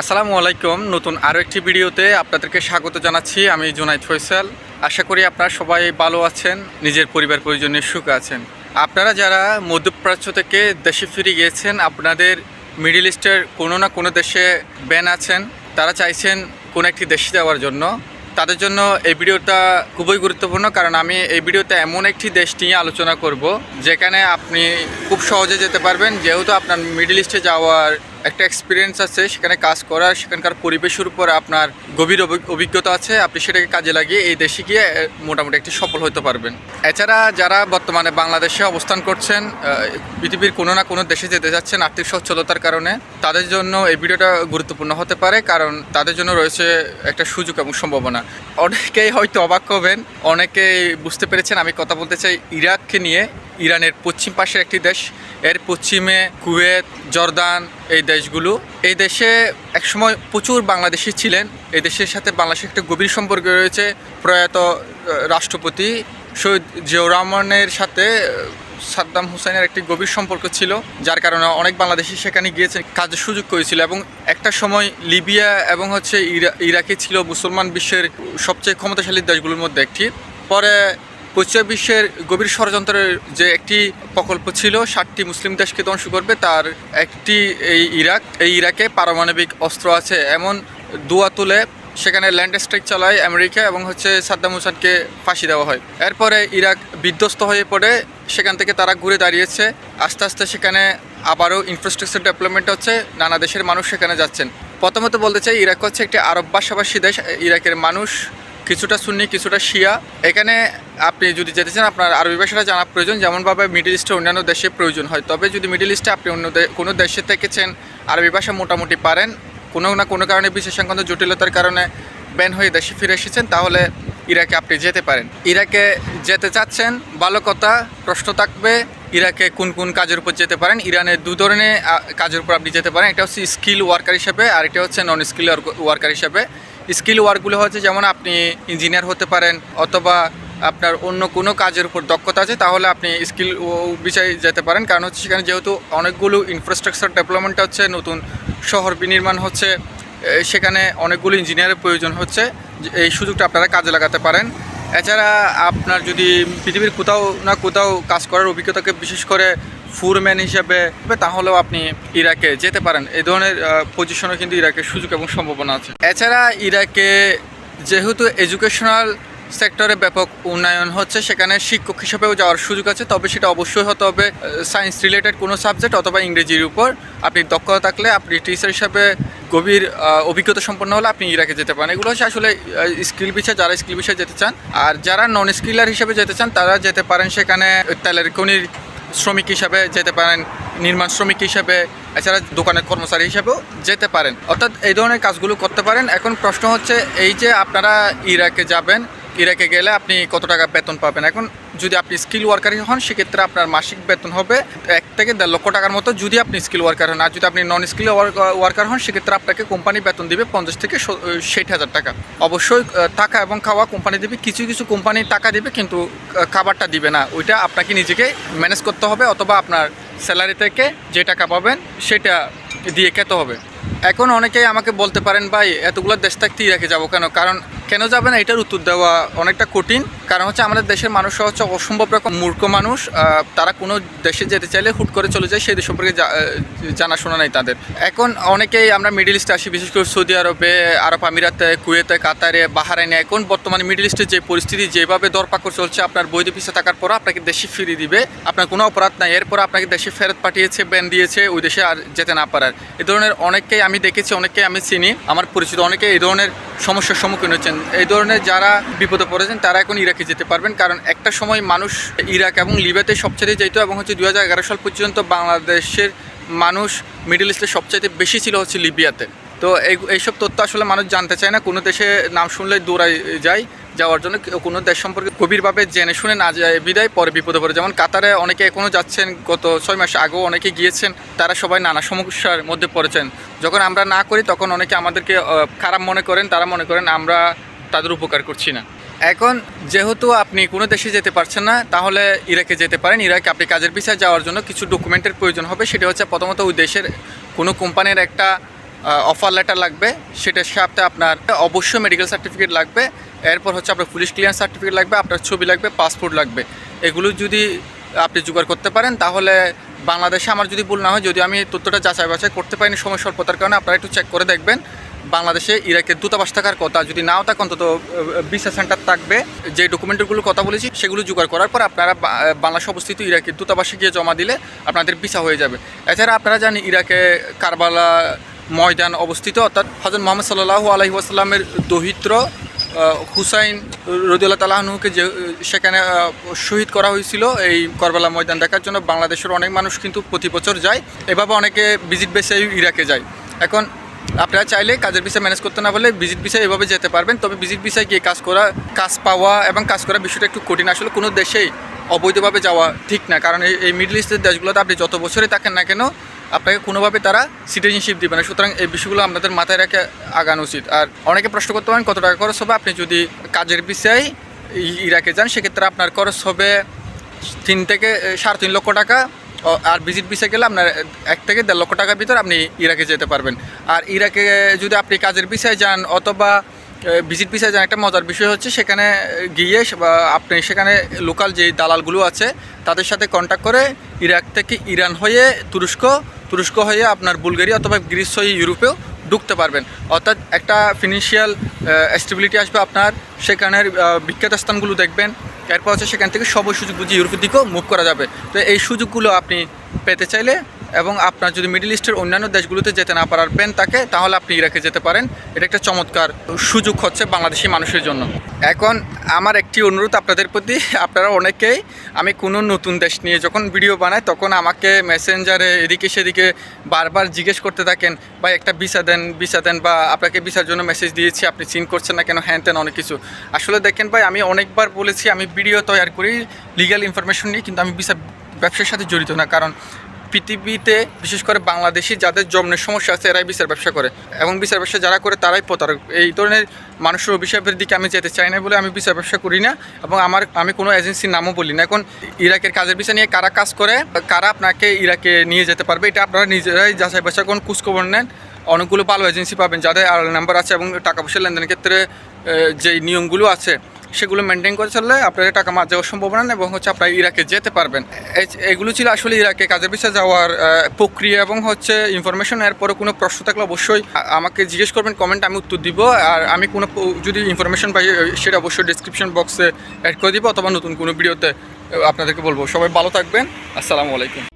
আসসালামু আলাইকুম। নতুন আরও একটি ভিডিওতে আপনাদেরকে স্বাগত জানাচ্ছি। আমি জুনাইদ ফৈসাল আশা করি আপনারা সবাই ভালো আছেন, নিজের পরিবার পরিজনের সুখে আছেন। আপনারা যারা মধ্যপ্রাচ্য থেকে দেশে ফিরে গিয়েছেন, আপনাদের মিডিল ইস্টের কোনো না কোনো দেশে ব্যান আছেন, তারা চাইছেন কোনো একটি দেশে যাওয়ার জন্য। তাদের জন্য এই ভিডিওটা খুবই গুরুত্বপূর্ণ, কারণ আমি এই ভিডিওতে এমন একটি দেশ নিয়ে আলোচনা করব, যেখানে আপনি খুব সহজে যেতে পারবেন, যেহেতু আপনার মিডিল ইস্টে যাওয়ার একটা এক্সপিরিয়েন্স আছে, সেখানে কাজ করার, সেখানকার পরিবেশের উপর আপনার গভীর অভি- অভিজ্ঞতা আছে, আপনি সেটাকে কাজে লাগিয়ে এই দেশে গিয়ে মোটামুটি একটি সফল হতে পারবেন। এছাড়া যারা বর্তমানে বাংলাদেশে অবস্থান করছেন পৃথিবীর কোনো না কোনো দেশে যেতে যাচ্ছেন আর্থিক সচ্ছলতার কারণে, তাদের জন্য এই ভিডিওটা গুরুত্বপূর্ণ হতে পারে, কারণ তাদের জন্য রয়েছে একটা সুযোগ এবং সম্ভাবনা। অনেকেই হয়তো অবাক হবেন, অনেকেই বুঝতে পেরেছেন আমি কথা বলতে চাই ইরাককে নিয়ে। ইরানের পশ্চিম পাশের একটি দেশ। এর পশ্চিমে কুয়েত, জর্দান এই দেশগুলো। এই দেশে একসময় প্রচুর বাংলাদেশি ছিলেন। এই দেশের সাথে বাংলাদেশের একটা গভীর সম্পর্ক রয়েছে। প্রয়াত রাষ্ট্রপতি শহীদ জিয়াউর রহমানের সাথে সাদ্দাম হুসাইনের একটি গভীর সম্পর্ক ছিল, যার কারণে অনেক বাংলাদেশি সেখানে গিয়েছে কাজের সুযোগ করেছিল এবং একটা সময় লিবিয়া এবং হচ্ছে ইরা- ইরাকে ছিল মুসলমান বিশ্বের সবচেয়ে ক্ষমতাশালী দেশগুলোর মধ্যে একটি। পরে পশ্চিমা বিশ্বের গভীর ষড়যন্ত্রের যে একটি প্রকল্প ছিল ষাটটি মুসলিম দেশকে ধ্বংস করবে, তার একটি এই ইরাক, এই ইরাকে পারমাণবিক অস্ত্র আছে। এমন দুয়া তুলে সেখানে ল্যান্ড স্ট্রাইক চালায় আমেরিকা এবং হচ্ছে সাদ্দাম হুসানকে ফাঁসি দেওয়া হয়। এরপরে ইরাক বিধ্বস্ত হয়ে পড়ে, সেখান থেকে তারা ঘুরে দাঁড়িয়েছে। আস্তে আস্তে সেখানে আবারও ইনফ্রাস্ট্রাকচার ডেভেলপমেন্ট হচ্ছে, নানা দেশের মানুষ সেখানে যাচ্ছেন। প্রথমত বলতে চাই, ইরাক হচ্ছে একটি আরব ভাষাভাষী দেশ, ইরাকের মানুষ কিছুটা সুন্নি, কিছুটা শিয়া। এখানে আপনি যদি যেতে চান, আপনার আরবি ভাষাটা জানা প্রয়োজন। যেমনভাবে মিডিল ইস্টে অন্যান্য দেশে প্রয়োজন হয়। তবে যদি মিডিল ইস্টে আপনি অন্য কোনো দেশে থেকেছেন, আরবি ভাষা মোটামুটি পারেন। কোনো না কোনো কারণে, বিশেষ সংক্রান্ত জটিলতার কারণে ব্যান হয়ে দেশে ফিরে এসেছেন, তাহলে ইরাকে আপনি যেতে পারেন। ইরাকে যেতে চাচ্ছেন, ভালো কথা, প্রশ্ন থাকবে, ইরাকে কোন কোন কাজের উপর যেতে পারেন? ইরানের দু ধরনের কাজের উপর আপনি যেতে পারেন। একটা হচ্ছে স্কিল ওয়ার্কার হিসেবে আর একটা হচ্ছে নন স্কিল ওয়ার্কার হিসেবে। স্কিল ওয়ার্কগুলো হচ্ছে যেমন আপনি ইঞ্জিনিয়ার হতে পারেন অথবা আপনার অন্য কোনো কাজের উপর দক্ষতা আছে, তাহলে আপনি স্কিল বিষয়ে যেতে পারেন। কারণ হচ্ছে সেখানে যেহেতু অনেকগুলো ইনফ্রাস্ট্রাকচার ডেভেলপমেন্ট হচ্ছে, নতুন শহর বিনির্মাণ হচ্ছে সেখানে অনেকগুলো ইঞ্জিনিয়ারের প্রয়োজন হচ্ছে এই সুযোগটা আপনারা কাজে লাগাতে পারেন। এছাড়া আপনার যদি পৃথিবীর কোথাও না কোথাও কাজ করার অভিজ্ঞতাকে বিশেষ করে ফুরম্যান হিসেবে তাহলেও আপনি ইরাকে যেতে পারেন। এই ধরনের পজিশনে কিন্তু ইরাকের সুযোগ এবং সম্ভাবনা আছে। এছাড়া ইরাকে যেহেতু এডুকেশনাল সেক্টরে ব্যাপক উন্নয়ন হচ্ছে, সেখানে শিক্ষক হিসেবেও যাওয়ার সুযোগ আছে। তবে সেটা অবশ্যই হতে হবে সায়েন্স রিলেটেড কোনো সাবজেক্ট অথবা ইংরেজির উপর। আপনি দক্ষতা থাকলে, আপনি টিচার হিসাবে গভীর অভিজ্ঞতা সম্পন্ন হলে আপনি ইরাকে যেতে পারেন। এগুলো হচ্ছে আসলে স্কিল বিষয়ে, যারা স্কিল বিষয়ে যেতে চান। আর যারা নন স্কিলার হিসেবে যেতে চান, তারা যেতে পারেন সেখানে, তেলের খনির শ্রমিক হিসাবে যেতে পারেন, নির্মাণ শ্রমিক হিসাবে, এছাড়া দোকানের কর্মচারী হিসাবেও যেতে পারেন। অর্থাৎ এই ধরনের কাজগুলো করতে পারেন। এখন প্রশ্ন হচ্ছে, এই যে আপনারা ইরাকে যাবেন ইরাকে গেলে আপনি কত টাকা বেতন পাবেন? এখন যদি আপনি স্কিল ওয়ার্কারই হন, সেক্ষেত্রে আপনার মাসিক বেতন হবে এক থেকে দেড় লক্ষ টাকার মতো যদি আপনি স্কিল ওয়ার্কার হন। আর যদি আপনি নন স্কিল ওয়ার্কার হন, সেক্ষেত্রে আপনাকে কোম্পানি বেতন দিবে পঞ্চাশ থেকে ষাট হাজার টাকা। অবশ্যই টাকা এবং খাওয়া কোম্পানি দিবে। কিছু কিছু কোম্পানি টাকা দিবে, কিন্তু খাবারটা দিবে না। ওইটা আপনাকে নিজেকে ম্যানেজ করতে হবে, অথবা আপনার স্যালারি থেকে যে টাকা পাবেন, সেটা দিয়ে খেতে হবে। এখন অনেকেই আমাকে বলতে পারেন, ভাই, এতগুলো দেশ থাকতে ইরাকে যাব কেন? কারণ কেন যাবে না এটার উত্তর দেওয়া অনেকটা কঠিন। কারণ হচ্ছে আমাদের দেশের মানুষরা হচ্ছে অসম্ভব রকম মূর্খ মানুষ। তারা কোনো দেশে যেতে চাইলে হুট করে চলে যায়, সেই দেশ সম্পর্কে জানাশোনা নেই তাদের। এখন অনেকেই আমরা মিডিল ইস্টে আসি, বিশেষ করে সৌদি আরবে, আরব আমিরাতে, কুয়েতে, কাতারে, বাহারাইনে। এখন বর্তমানে মিডিল ইস্টের যে পরিস্থিতি, যেভাবে দরপাকড় চলছে, আপনার বৈধ পিসা থাকার পর আপনাকে দেশে ফিরিয়ে দিবে। আপনার কোনো অপরাধ নাই। এরপর আপনাকে দেশে ফেরত পাঠিয়েছে, ব্যান দিয়েছে, ওই দেশে আর যেতে না পারার। এ ধরনের অনেককেই আমি দেখেছি অনেকে আমি চিনি, আমার পরিচিত অনেকে এই ধরনের সমস্যার সম্মুখীন হচ্ছেন। এই ধরনের যারা বিপদে পড়েছেন, তারা এখন ইরাকে যেতে পারবেন, কারণ একটা সময় মানুষ ইরাক এবং লিবিয়াতে সবচেয়ে যেত এবং হচ্ছে দু হাজার এগারো সাল পর্যন্ত বাংলাদেশের মানুষ মিডল ইস্টে সবচাইতে বেশি ছিল হচ্ছে লিবিয়াতে। এইসব তথ্য আসলে মানুষ জানতে চায় না। কোনো দেশে নাম শুনলে দৌড়ায় যায় যাওয়ার জন্য কোনো দেশ সম্পর্কে গভীরভাবে জেনে শুনে না যায় বিদায়, পরে বিপদে পড়ে। যেমন কাতারে অনেকে এখনও যাচ্ছেন, গত ছয় মাস আগেও অনেকে গিয়েছেন, তারা সবাই নানা সমস্যার মধ্যে পড়েছেন। যখন আমরা না করি, তখন অনেকে আমাদেরকে খারাপ মনে করেন, তারা মনে করেন আমরা তাদের উপকার করছি না। এখন যেহেতু আপনি কোনো দেশে যেতে পারছেন না, তাহলে ইরাকে যেতে পারেন। ইরাকে আপনি কাজের বিষয়ে যাওয়ার জন্য কিছু ডকুমেন্টের প্রয়োজন হবে। সেটা হচ্ছে প্রথমত ওই দেশের কোনো কোম্পানির একটা অফার লেটার লাগবে সেটার সাথে আপনার অবশ্যই মেডিকেল সার্টিফিকেট লাগবে, এরপর হচ্ছে আপনার পুলিশ ক্লিয়ার সার্টিফিকেট লাগবে, আপনার ছবি লাগবে পাসপোর্ট লাগবে। এগুলো যদি আপনি জোগাড় করতে পারেন, তাহলে বাংলাদেশে আমার যদি ভুল না হয়, যদি আমি তথ্যটা যাচাই বাছাই করতে পারিনি সময় স্বল্পতার কারণে, আপনারা একটু চেক করে দেখবেন। বাংলাদেশে ইরাকের দূতাবাস থাকার কথা, যদি নাও থাকে, অন্তত ভিসা সেন্টার থাকবে। যে ডকুমেন্টগুলোর কথা বলেছি, সেগুলো জোগাড় করার পর আপনারা বাংলাদেশে অবস্থিত ইরাকের দূতাবাসে গিয়ে জমা দিলে আপনাদের ভিসা হয়ে যাবে। এছাড়া আপনারা জানেন, ইরাকে কারবালা ময়দান অবস্থিত, অর্থাৎ হজরত মোহাম্মদ সাল্লাহ আলহি আসাল্লামের দহিত্র হুসাইন রদিউল্লাহ তালাহনুকে যে, সেখানে শহীদ করা হয়েছিল এই করবালা ময়দান দেখার জন্য। বাংলাদেশের অনেক মানুষ কিন্তু প্রতি বছর যায়, এভাবে অনেকে ভিজিট বেসে ইরাকে যায়। এখন আপনারা চাইলে কাজের বিষয় ম্যানেজ করতে না পারলে ভিজিট বিষয় এভাবে যেতে পারবেন, তবে ভিজিট বিষয় গিয়ে কাজ করা, কাজ পাওয়া এবং কাজ করা বিষয়টা একটু কঠিন। আসলে কোনো দেশেই অবৈধভাবে যাওয়া ঠিক না, কারণ এই এই মিডল ইস্টের দেশগুলোতে আপনি যত বছরে থাকেন না কেন আপনাকে কোনোভাবে তারা সিটিজেনশিপ দিবে না। সুতরাং এই বিষয়গুলো আপনাদের মাথায় রেখে আগানো উচিত। আর অনেকে প্রশ্ন করতে পারেন, কত টাকা খরচ হবে? আপনি যদি কাজের বিষয়ে ইরাকে যান, সেক্ষেত্রে আপনার খরচ হবে তিন থেকে সাড়ে তিন লক্ষ টাকা। আর ভিজিট ভিসা গেলে আপনার এক থেকে দেড় লক্ষ টাকার ভিতর আপনি ইরাকে যেতে পারবেন। আর ইরাকে যদি আপনি কাজের বিষয়ে যান, অথবা ভিজিট ভিসায় যান একটা মজার বিষয় হচ্ছে সেখানে গিয়ে আপনি সেখানে লোকাল যে দালালগুলো আছে, তাদের সাথে কন্ট্যাক্ট করে ইরাক থেকে ইরান হয়ে তুরস্ক তুরস্ক হয়ে আপনার বুলগেরিয়া অথবা গ্রিস হয়ে ইউরোপেও ঢুকতে পারবেন। অর্থাৎ একটা ফিনান্সিয়াল স্টেবিলিটি আসবে আপনার। সেখানের বিখ্যাত স্থানগুলো দেখবেন। এরপর হচ্ছে সেখান থেকে সব সুযোগ বুঝে ইউরোপের দিকেও মুভ করা যাবে। তো এই সুযোগগুলো আপনি পেতে চাইলে এবং আপনার যদি মিডল ইস্টের অন্যান্য দেশগুলোতে যেতে না পারবেন তাকে তাহলে আপনি ইরাকে যেতে পারেন। এটা একটা চমৎকার সুযোগ হচ্ছে বাংলাদেশি মানুষের জন্য। এখন আমার একটি অনুরোধ আপনাদের প্রতি, আপনারা অনেকেই, আমি কোনো নতুন দেশ নিয়ে যখন ভিডিও বানাই, তখন আমাকে মেসেঞ্জারে এদিকে সেদিকে বারবার জিজ্ঞেস করতে থাকেন বা একটা ভিসা দেন ভিসা দেন বা আপনাকে ভিসার জন্য মেসেজ দিয়েছি, আপনি চিন করছেন না কেন? হ্যান তেন অনেক কিছু। আসলে দেখেন ভাই, আমি অনেকবার বলেছি, আমি ভিডিও তৈরি করি লিগ্যাল ইনফরমেশন নিয়ে, কিন্তু আমি ভিসা ব্যবসার সাথে জড়িত না। কারণ পৃথিবীতে, বিশেষ করে বাংলাদেশি যাদের জন্মের সমস্যা আছে, এরাই বিচার ব্যবসা করে। এবং বিচার ব্যবসা যারা করে, তারাই প্রতারক। এই ধরনের মানুষের অভিশাপের দিকে আমি যেতে চাই না বলে আমি বিচার ব্যবসা করি না। এবং আমার, আমি কোনো এজেন্সির নামও বলি না। এখন ইরাকের কাজের বিষয় নিয়ে কারা কাজ করে, কারা আপনাকে ইরাকে নিয়ে যেতে পারবে, এটা আপনারা নিজেরাই যাচাই বাছাই কোন খোঁজখবর নেন। অনেকগুলো ভালো এজেন্সি পাবেন যাদের আর নাম্বার আছে এবং টাকা পয়সা লেনদেনের ক্ষেত্রে যে নিয়মগুলো আছে সেগুলো মেনটেন করে চললে আপনার টাকা মার যাওয়ার সম্ভাবনা এবং হচ্ছে আপনার ইরাকে যেতে পারবেন। এগুলো ছিল আসলে ইরাকে কাজের বিষয়ে যাওয়ার প্রক্রিয়া এবং হচ্ছে ইনফরমেশন এরপরে কোনো প্রশ্ন থাকলে অবশ্যই আমাকে জিজ্ঞেস করবেন কমেন্ট আমি উত্তর দিব। আর আমি কোনো যদি ইনফরমেশন পাই সেটা অবশ্যই ডিসক্রিপশন বক্সে অ্যাড করে দিব অথবা নতুন কোনো ভিডিওতে আপনাদেরকে বলব। সবাই ভালো থাকবেন। আসসালামু আলাইকুম।